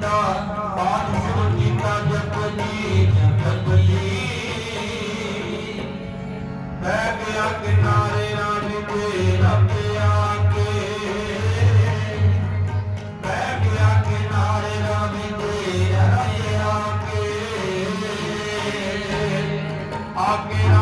ਕੀਤਾ ਪਾਣੀ ਕੀਤਾ ਜਪਲੀ ਜਪਲੀ ਮੈਂ ਗਿਆ ਕਿਨਾਰੇ ਰਾਮ ਦੇ ਰੱਬੇ ਆ ਕੇ ਮੈਂ ਗਿਆ ਕਿਨਾਰੇ ਰਾਮ ਦੇ ਰੱਬੇ ਆ ਕੇ ਆ ਕੇ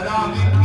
Madame.